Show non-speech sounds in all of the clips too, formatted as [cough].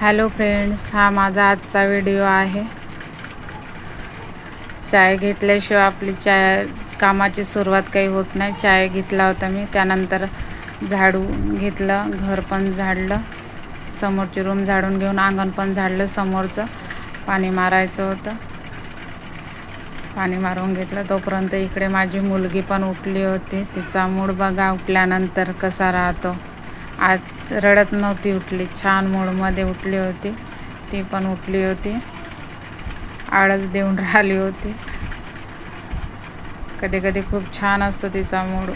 Hello friends हा माझा आजचा व्हिडिओ आहे. चाय घेतल्याशिवाय आपली चाय कामाची सुरुवात काही होत नाही. चाय घेतला होता मी त्यानंतर झाडू घेतलं घर पण झाडलं समोरची रूम झाडून घेऊन अंगण पण झाडलं समोरचं पाणी मारायचं होतं. पाणी मारून घेतलं. तोपर्यंत इकडे माझी मुलगी पण उठली होती. तिचा मूड बघा उठल्यानंतर कसा राहतो. आज रडत नव्हती उठली. छान मूडमध्ये उठली होती. ती पण उठली होती. आळस देऊन [laughs] राहिली होती. कधी कधी खूप छान असतो तिचा मूड.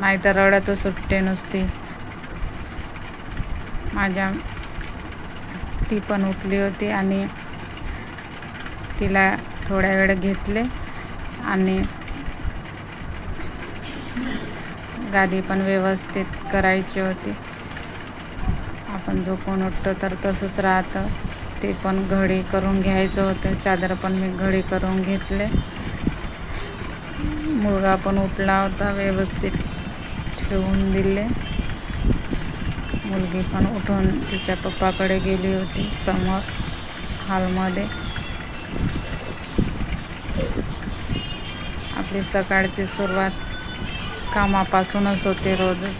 नाहीतर रडत सुटते नुसती. माझ्या ती पण उठली होती आणि तिला थोड्या वेळ घेतले आणि गादी पण व्यवस्थित करायची होती. आपण झोपून उठतो तर तसंच राहतं. ते पण घडी करून घ्यायचं होतं. चादर पण मी घडी करून घेतले. मुलगा पण उठला होता व्यवस्थित. ठेवून दिले. मुलगी पण उठून तिच्या पप्पाकडे गेली होती समोर हॉलमध्ये. आपली सकाळची सुरुवात कामापासूनच होते रोजच.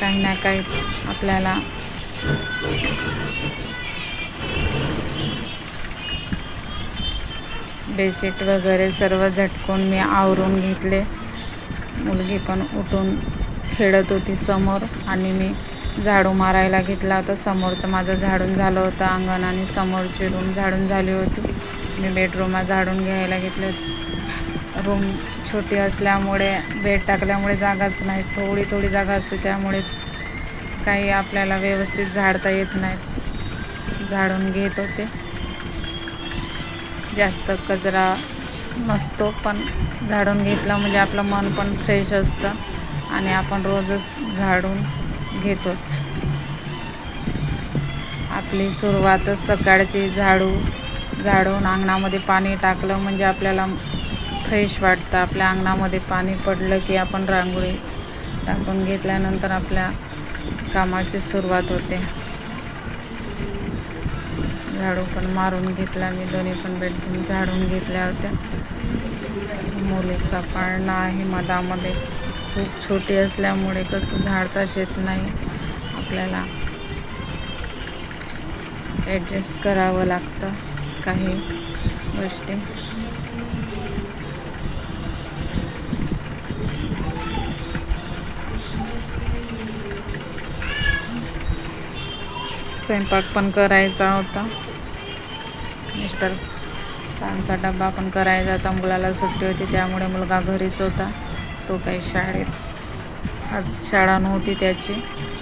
काही ना काही आपल्याला बेडशीट वगैरे सर्व झटकून मी आवरून घेतले. मुलगी पण उठून खेळत होती समोर आणि मी झाडू मारायला घेतला. होता समोरचं माझं झाडून झालं होतं अंगण आणि समोरची रूम झाडून झाली होती. मी बेडरूमात झाडून घ्यायला घेतले. रूम छोटी असल्यामुळे बेड टाकल्यामुळे जागाच नाही. थोडी थोडी जागा असते त्यामुळे काही आपल्याला व्यवस्थित झाडता येत नाही. झाडून घेत होते. जास्त कचरा नसतो पण झाडून घेतला म्हणजे आपलं मन पण फ्रेश असतं. आणि आपण रोजच झाडून घेतोच. आपली सुरुवातच सकाळची झाडू झाडून अंगणामध्ये पाणी टाकलं म्हणजे आपल्याला फ्रेश वाटतं. आपल्या अंगणामध्ये पाणी पडलं की आपण रांगोळी टाकून घेतल्यानंतर आपल्या कामाची सुरुवात होते. झाडू पण मारून घेतला मी दोन्ही पण बेडरूम झाडून घेतल्या होत्या. मुलीचा पाळणा आहे मधामध्ये खूप छोटी असल्यामुळे कसं झाडताच येत नाही. आपल्याला ॲडजस्ट करावं लागतं काही गोष्टी. स्वयंपाक पण करायचा होता. मिस्टर त्यांचा डबा पण करायचा होता. मुलाला सुट्टी होती त्यामुळे मुलगा घरीच होता. तो काही शाळेत. आज शाळा नव्हती त्याची.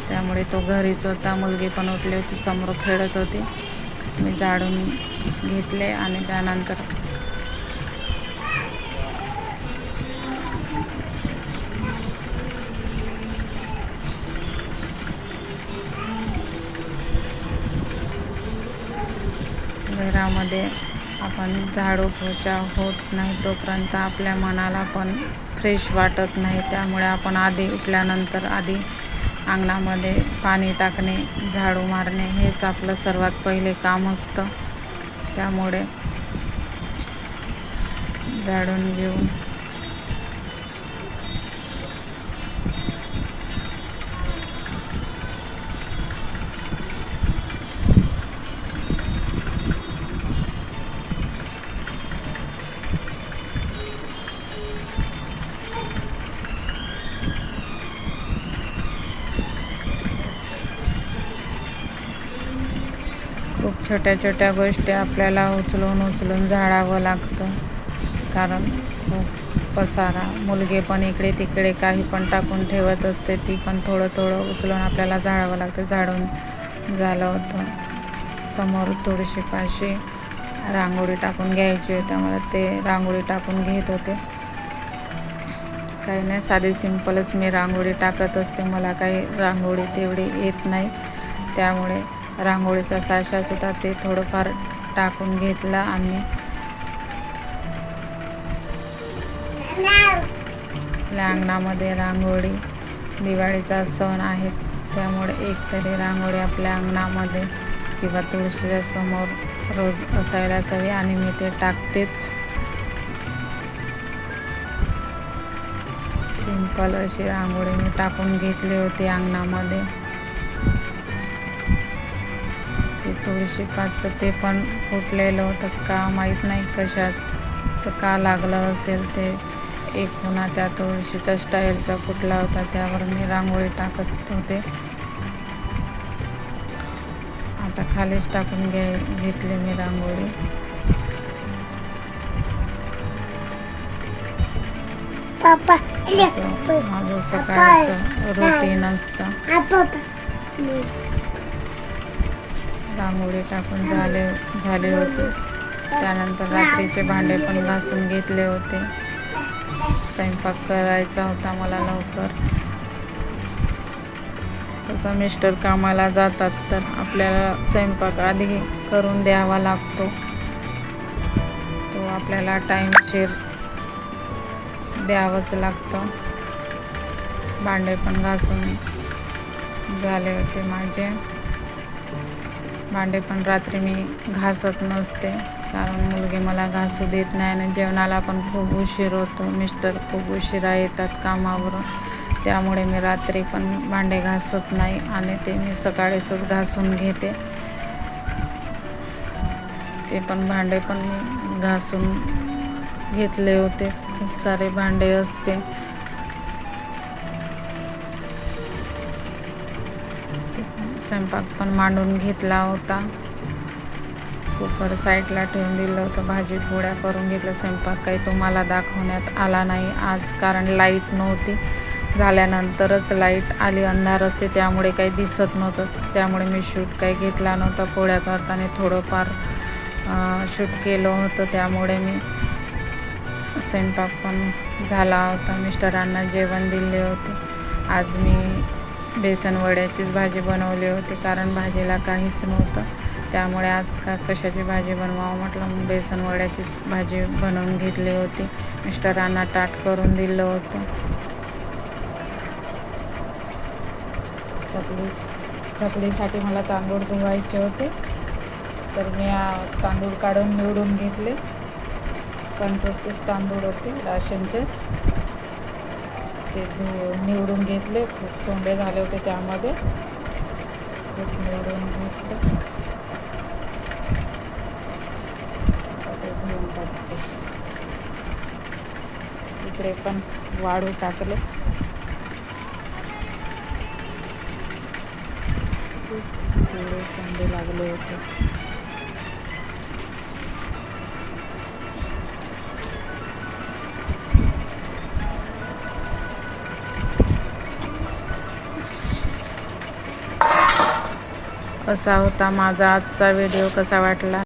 त्यामुळे तो घरीच होता. मुलगी पण उठली होती. समोर खेळत होती. मी जाळून घेतले आणि त्यानंतर घरामध्ये आपण झाडू पोचा होत नाही तोपर्यंत आपल्या मनाला पण फ्रेश वाटत नाही. त्यामुळे आपण आधी उठल्यानंतर आधी अंगणामध्ये पाणी टाकणे झाडू मारणे हेच आपलं सर्वात पहिले काम असतं. त्यामुळे झाडून घेऊन छोट्या छोट्या गोष्टी आपल्याला उचलून उचलून झाडावं लागतं. कारण खूप पसारा. मुलगे पण इकडे तिकडे काही पण टाकून ठेवत असते ती पण थोडं थोडं उचलून आपल्याला झाडावं लागतं. झाडून झालं होतं समोर थोडीशी पाशी रांगोळी टाकून घ्यायची होती. मला ते रांगोळी टाकून घेत होते. काही नाही साधी सिंपलच मी रांगोळी टाकत असते. मला काही रांगोळी तेवढी येत नाही. त्यामुळे रांगोळीचा साशासुद्धा ते थोडंफार टाकून घेतलं आणि आपल्या अंगणामध्ये रांगोळी दिवाळीचा सण आहे. त्यामुळे एकतरी रांगोळी आपल्या अंगणामध्ये किंवा तुळशीच्या समोर रोज असायलाच हवी आणि मी ते टाकतेच. सिंपल अशी रांगोळी मी टाकून घेतली होती अंगणामध्ये. तुळशी पाचचं ते पण फुटलेलं होतं. का माहीत नाही कशाचं का लागलं असेल ते. एक पुन्हा त्या तुळशीच्या स्टाईलचा फुटला होता. त्यावर मी रांगोळी टाकत होते. आता खालीच टाकून घे घेतली मी रांगोळी. माझं सकाळचं रुटीन असतं? रांगोळी टाकून झाले झाले होते. त्यानंतर रात्रीचे भांडे पण घासून घेतले होते. स्वयंपाक करायचा होता मला लवकर. तसं मिस्टर कामाला जातात तर आपल्याला स्वयंपाक आधी करून द्यावा लागतो. तो आपल्याला टाईमशीर द्यावंच लागतं. भांडे पण घासून झाले होते माझे. भांडे पण रात्री मी घासत नसते. कारण मुलगी मला घासू देत नाही आणि जेवणाला पण खूप उशीर होतो. मिस्टर खूप उशिरा येतात कामावरून. त्यामुळे मी रात्री पण भांडे घासत नाही आणि ते मी सकाळीच घासून घेते. ते पण भांडे पण मी घासून घेतले होते. खूप सारे भांडे असते. स्वयंपाक पण मांडून घेतला होता. कुकर साईडला ठेवून दिलं होतं भाजी पोळ्या करून घेतलं स्वयंपाक काही तुम्हाला दाखवण्यात आला नाही आज कारण लाइट नव्हती. झाल्यानंतरच लाइट आली अंधार असते त्यामुळे काही दिसत नव्हतं. त्यामुळे मी शूट काही घेतला नव्हता. पोळ्या करताना थोडंफार शूट केलं होतं. त्यामुळे मी स्वयंपाक पण झाला होता. मिस्टरांना जेवण दिले होते. आज मी बेसन वड्याचीच भाजी बनवली होती कारण भाजीला काहीच नव्हतं. त्यामुळे आज का कशाची भाजी बनवावं म्हटलं? मग बेसन वड्याचीच भाजी बनवून घेतली होती. मिस्टरांना ताट करून दिलं होतं. चकली चकलीसाठी मला तांदूळ धुवायचे होते. तर मी तांदूळ काढून निवडून घेतले. कंट्रोलचेच तांदूळ होते राशनचेच. ते धु निवडून घेतले. खूप सोंडे झाले होते त्यामध्ये. खूप निवडून घेतले. धुवून टाकते इकडे पण वाढू टाकले. खूप सोंडे लागले होते. असा होता माझा आजचा व्हिडिओ कसा वाटला?